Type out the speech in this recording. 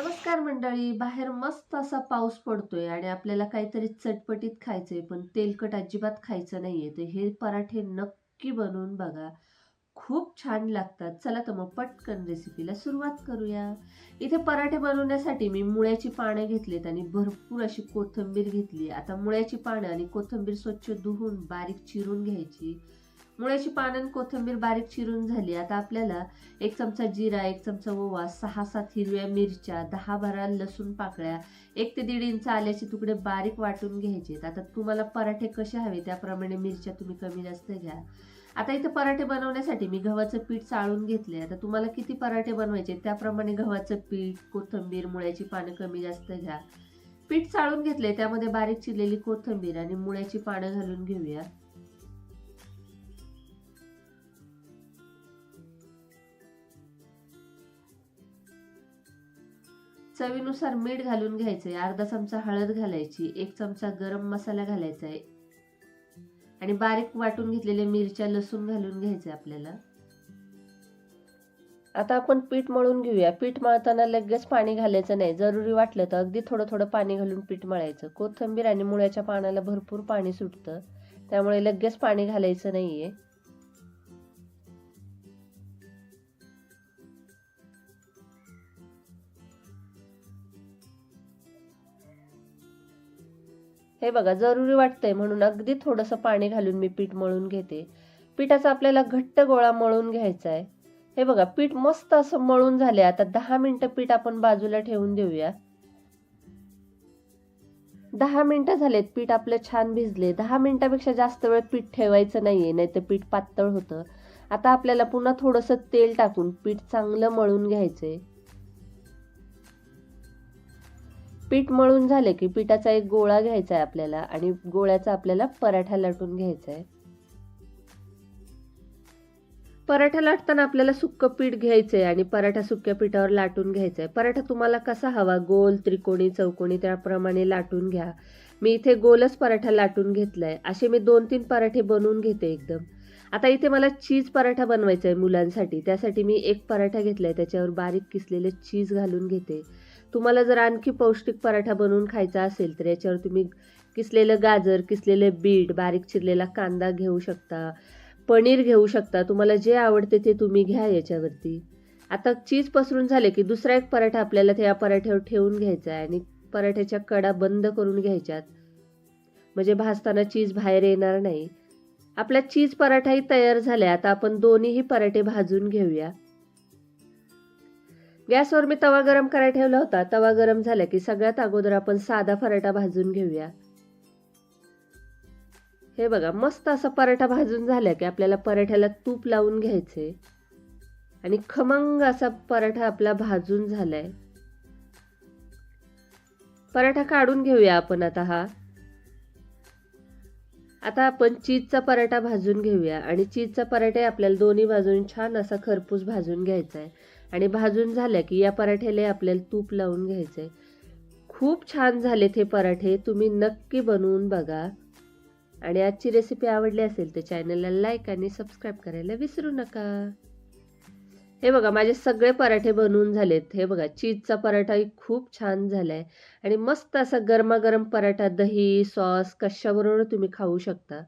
नमस्कार मंडळी. बाहेर मस्त असा पाऊस पडतोय आणि आपल्याला काहीतरी चटपटीत खायचंय पण तेलकट अजिबात खायचं नाहीये. तर हे पराठे नक्की बनवून बघा. खूप छान लागतात. चला तर मग पटकन रेसिपीला सुरुवात करूया. इथे पराठे बनवण्यासाठी मी मुळ्याची पानं घेतलीत आणि भरपूर अशी कोथिंबीर घेतली. आता मुळ्याची पानं आणि कोथिंबीर स्वच्छ धुवून बारीक चिरून घ्यायची. मुळ्याची पानं आणि कोथिंबीर बारीक चिरून झाली. आता आपल्याला एक चमचा जिरा एक चमचा ओवा सहा सात हिरव्या मिरच्या दहा बारा लसूण पाकळ्या एक ते दीड इंच आल्याचे तुकडे बारीक वाटून घ्यायचे आता तुम्हाला पराठे कसे हवे त्याप्रमाणे मिरच्या तुम्ही कमी जास्त घ्या. आता इथे पराठे बनवण्यासाठी मी गव्हाचं पीठ चाळून घेतले आता तुम्हाला किती पराठे बनवायचे त्याप्रमाणे गव्हाचं पीठ कोथिंबीर मुळ्याची पानं कमी जास्त घ्या. पीठ चाळून घेतले त्यामध्ये बारीक चिरलेली कोथिंबीर आणि मुळ्याची पानं घालून घेऊया. चवीनुसार मीठ घालून घ्यायचंय. अर्धा चमचा हळद घालायची एक चमचा गरम मसाला घालायचा आहे आणि बारीक वाटून घेतलेल्या मिरच्या लसूण घालून घ्यायचे आपल्याला. आता आपण पीठ मळून घेऊया. पीठ मळताना लगेच पाणी घालायचं नाही. जरुरी वाटलं तर अगदी थोडं थोडं पाणी घालून पीठ मळायचं. कोथिंबीर आणि मुळ्याच्या पानाला भरपूर पाणी सुटतं. त्यामुळे लगेच पाणी घालायचं नाहीये. हे बघा जरुरी वाटतंय म्हणून अगदी थोडंसं पाणी घालून मी पीठ मळून घेते. पिठाचा आपल्याला घट्ट गोळा मळून घ्यायचा आहे. हे बघा पीठ मस्त असं मळून झाले आता दहा मिनटं पीठ आपण बाजूला ठेवून देऊया. दहा मिनटं झालेत पीठ आपलं छान भिजले. दहा मिनटापेक्षा जास्त वेळ पीठ ठेवायचं नाहीये नाही तर पीठ पातळ होतं. आता आपल्याला पुन्हा थोडंसं तेल टाकून पीठ चांगलं मळून घ्यायचंय. पीठ मळून झाले की पिठाचा एक गोळा घ्यायचा आहे आपल्याला आणि गोळ्याचा आपल्याला पराठा लाटून घ्यायचा आहे. पराठा लाटताना आपल्याला सुक्क पीठ घ्यायचं आहे आणि पराठा सुक्या पिठावर लाटून घ्यायचा आहे. पराठा तुम्हाला कसा हवा गोल त्रिकोणी चौकोणी त्याप्रमाणे लाटून घ्या. मी इथे गोलच पराठा लाटून घेतलाय. असे मी दोन तीन पराठे बनवून घेते एकदम. आता इथे मला चीज पराठा बनवायचा आहे मुलांसाठी. त्यासाठी मी एक पराठा घेतलाय. त्याच्यावर बारीक किसलेले चीज घालून घेते. तुम्हाला जर आणखी पौष्टिक पराठा बनवून खायचा असेल तर याच्यावर तुम्ही किसलेलं गाजर किसलेलं बीट बारीक चिरलेला कांदा घेऊ शकता पनीर घेऊ शकता. तुम्हाला जे आवडते ते तुम्ही घ्या याच्यावरती. आता चीज पसरून झाले की दुसरा एक पराठा आपल्याला त्या पराठ्यावर ठेवून घ्यायचा आहे आणि पराठ्याच्या कडा बंद करून घ्यायच्यात. म्हणजे भाजताना चीज बाहेर येणार नाही. आपला चीज पराठाही तयार झाला आता आपण दोन्हीही पराठे भाजून घेऊया. गॅसवर मी तवा गरम करायला ठेवला होता. तवा गरम झाला की सगळ्यात अगोदर आपण साधा पराठा भाजून घेऊया. हे बघा मस्त असा पराठा भाजून झाला की आपल्याला पराठ्याला तूप लावून घ्यायचे. आणि खमंग असा पराठा आपला भाजून झालाय. पराठा काढून घेऊया आपण आता हा. आता आपण चीजचा पराठा भाजून घेऊया. आणि चीजचा पराठा आपल्याला दोन्ही बाजून छान असा खरपूस भाजून घ्यायचा आहे आणि भाजून झालं की या पराठ्याला आपल्याला तूप लावून घ्यायचंय. खूप छान झालेत हे पराठे तुम्ही नक्की बनवून बघा. आणि आजची रेसिपी आवडली असेल तर चॅनलला लाईक आणि सबस्क्राईब करायला विसरू नका. हे बघा माझे सगळे पराठे बनवून झालेत. हे बघा चीजचा पराठाही खूप छान झालाय. आणि मस्त असा गरमागरम पराठा दही सॉस कशाबरोबर तुम्ही खाऊ शकता.